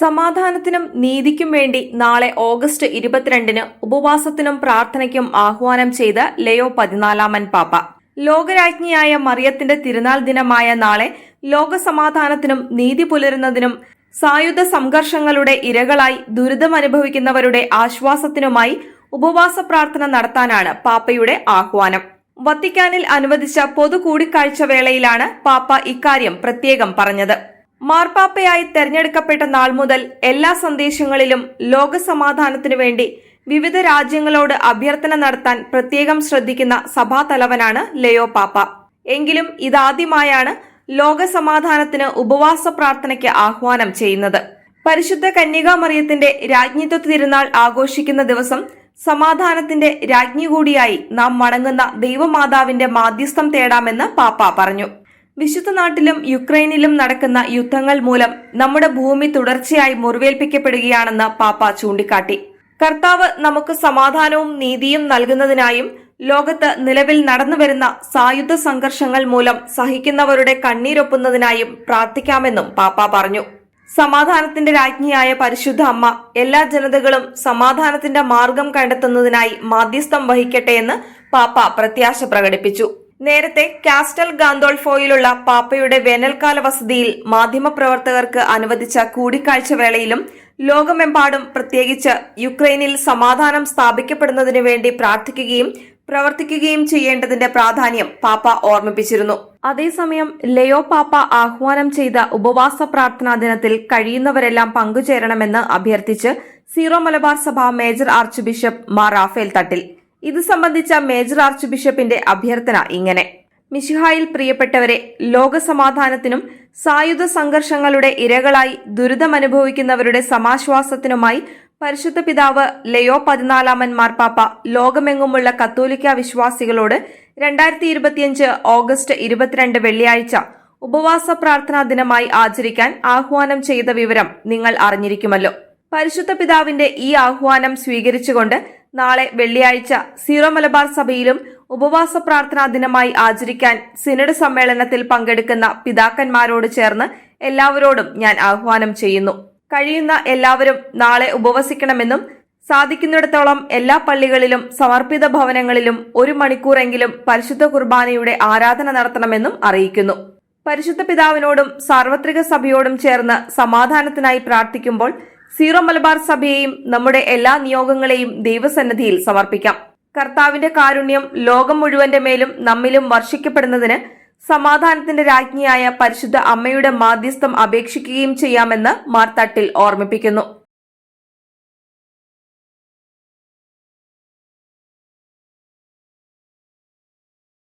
സമാധാനത്തിനും നീതിക്കും വേണ്ടി നാളെ ഓഗസ്റ്റ് ഇരുപത്തിരണ്ടിന് ഉപവാസത്തിനും പ്രാർത്ഥനയ്ക്കും ആഹ്വാനം ചെയ്ത് ലയോ പതിനാലാമൻ പാപ്പ. ലോകരാജ്ഞിയായ മറിയത്തിന്റെ തിരുനാൾ ദിനമായ നാളെ ലോകസമാധാനത്തിനും നീതി പുലരുന്നതിനും സായുധ സംഘർഷങ്ങളുടെ ഇരകളായി ദുരിതമനുഭവിക്കുന്നവരുടെ ആശ്വാസത്തിനുമായി ഉപവാസ പ്രാർത്ഥന നടത്താനാണ് പാപ്പയുടെ ആഹ്വാനം. വത്തിക്കാനിൽ അനുവദിച്ച പൊതു കൂടിക്കാഴ്ച വേളയിലാണ് പാപ്പ ഇക്കാര്യം പ്രത്യേകം പറഞ്ഞത്. മാർപ്പാപ്പയായി തെരഞ്ഞെടുക്കപ്പെട്ട നാൾ മുതൽ എല്ലാ സന്ദേശങ്ങളിലും ലോകസമാധാനത്തിനു വേണ്ടി വിവിധ രാജ്യങ്ങളോട് അഭ്യർത്ഥന നടത്താൻ പ്രത്യേകം ശ്രദ്ധിക്കുന്ന സഭാതലവനാണ് ലയോ പാപ്പ. എങ്കിലും ഇതാദ്യമായാണ് ലോകസമാധാനത്തിന് ഉപവാസ പ്രാർത്ഥനയ്ക്ക് ആഹ്വാനം ചെയ്യുന്നത്. പരിശുദ്ധ കന്യകാമറിയത്തിന്റെ രാജ്ഞിത്വ തിരുനാൾ ആഘോഷിക്കുന്ന ദിവസം സമാധാനത്തിന്റെ രാജ്ഞി കൂടിയായി നാം മടങ്ങുന്ന ദൈവമാതാവിന്റെ മാധ്യസ്ഥം തേടാമെന്ന് പാപ്പ പറഞ്ഞു. വിശുദ്ധ നാട്ടിലും യുക്രൈനിലും നടക്കുന്ന യുദ്ധങ്ങൾ മൂലം നമ്മുടെ ഭൂമി തുടർച്ചയായി മുറിവേൽപ്പിക്കപ്പെടുകയാണെന്ന് പാപ്പ ചൂണ്ടിക്കാട്ടി. കർത്താവ് നമുക്ക് സമാധാനവും നീതിയും നൽകുന്നതിനായും ലോകത്ത് നിലവിൽ നടന്നുവരുന്ന സായുധ സംഘർഷങ്ങൾ മൂലം സഹിക്കുന്നവരുടെ കണ്ണീരൊപ്പുന്നതിനായും പ്രാർത്ഥിക്കാമെന്നും പാപ്പ പറഞ്ഞു. സമാധാനത്തിന്റെ രാജ്ഞിയായ പരിശുദ്ധ അമ്മ എല്ലാ ജനതകളും സമാധാനത്തിന്റെ മാർഗം കണ്ടെത്തുന്നതിനായി മാധ്യസ്ഥം വഹിക്കട്ടെ എന്ന് പാപ്പ പ്രത്യാശ പ്രകടിപ്പിച്ചു. നേരത്തെ കാസ്റ്റൽ ഗാന്തോൾഫോയിലുള്ള പാപ്പയുടെ വേനൽക്കാല വസതിയിൽ മാധ്യമപ്രവർത്തകർക്ക് അനുവദിച്ച കൂടിക്കാഴ്ച വേളയിലും ലോകമെമ്പാടും പ്രത്യേകിച്ച് യുക്രൈനിൽ സമാധാനം സ്ഥാപിക്കപ്പെടുന്നതിനു വേണ്ടി പ്രാർത്ഥിക്കുകയും പ്രവർത്തിക്കുകയും ചെയ്യേണ്ടതിന്റെ പ്രാധാന്യം പാപ്പ ഓർമ്മിപ്പിച്ചിരുന്നു. അതേസമയം ലയോ പാപ്പ ആഹ്വാനം ചെയ്ത ഉപവാസ പ്രാർത്ഥനാ ദിനത്തിൽ കഴിയുന്നവരെല്ലാം പങ്കുചേരണമെന്ന് അഭ്യർത്ഥിച്ച് സീറോ മലബാർ സഭ major archbishop Mar Raphael Thattil. ഇത് സംബന്ധിച്ച മേജർ ആർച്ച് ബിഷപ്പിന്റെ അഭ്യർത്ഥന ഇങ്ങനെ. മിഷിഹായിൽ പ്രിയപ്പെട്ടവരെ ലോകസമാധാനത്തിനും സായുധ സംഘർഷങ്ങളുടെ ഇരകളായി ദുരിതമനുഭവിക്കുന്നവരുടെ സമാശ്വാസത്തിനുമായി പരിശുദ്ധ പിതാവ് ലയോ പതിനാലാമൻ മാർപ്പാപ്പ ലോകമെങ്ങുമുള്ള കത്തോലിക്ക വിശ്വാസികളോട് രണ്ടായിരത്തി ഇരുപത്തിയഞ്ച് ഓഗസ്റ്റ് ഇരുപത്തിരണ്ട് വെള്ളിയാഴ്ച ഉപവാസ പ്രാർത്ഥനാ ദിനമായി ആചരിക്കാൻ ആഹ്വാനം ചെയ്ത വിവരം നിങ്ങൾ അറിഞ്ഞിരിക്കുമല്ലോ. പരിശുദ്ധ പിതാവിന്റെ ഈ ആഹ്വാനം സ്വീകരിച്ചുകൊണ്ട് നാളെ വെള്ളിയാഴ്ച സീറോ മലബാർ സഭയിലും ഉപവാസ പ്രാർത്ഥനാ ദിനമായി ആചരിക്കാൻ സിനഡ് സമ്മേളനത്തിൽ പങ്കെടുക്കുന്ന പിതാക്കന്മാരോട് ചേർന്ന് എല്ലാവരോടും ഞാൻ ആഹ്വാനം ചെയ്യുന്നു. കഴിയുന്ന എല്ലാവരും നാളെ ഉപവസിക്കണമെന്നും സാധിക്കുന്നിടത്തോളം എല്ലാ പള്ളികളിലും സമർപ്പിത ഭവനങ്ങളിലും ഒരു മണിക്കൂറെങ്കിലും പരിശുദ്ധ കുർബാനയുടെ ആരാധന നടത്തണമെന്നും അറിയിക്കുന്നു. പരിശുദ്ധ പിതാവിനോടും സാർവത്രിക സഭയോടും ചേർന്ന് സമാധാനത്തിനായി പ്രാർത്ഥിക്കുമ്പോൾ സീറോ മലബാർ സഭയെയും നമ്മുടെ എല്ലാ നിയോഗങ്ങളെയും ദൈവസന്നിധിയിൽ സമർപ്പിക്കാം. കർത്താവിന്റെ കാരുണ്യം ലോകം മുഴുവന്റെ മേലും നമ്മിലും വർഷിക്കപ്പെടുന്നതിന് സമാധാനത്തിന്റെ രാജ്ഞിയായ പരിശുദ്ധ അമ്മയുടെ മാധ്യസ്ഥം അപേക്ഷിക്കുകയും ചെയ്യാമെന്ന് മാർത്തട്ടിൽ ഓർമ്മിപ്പിക്കുന്നു.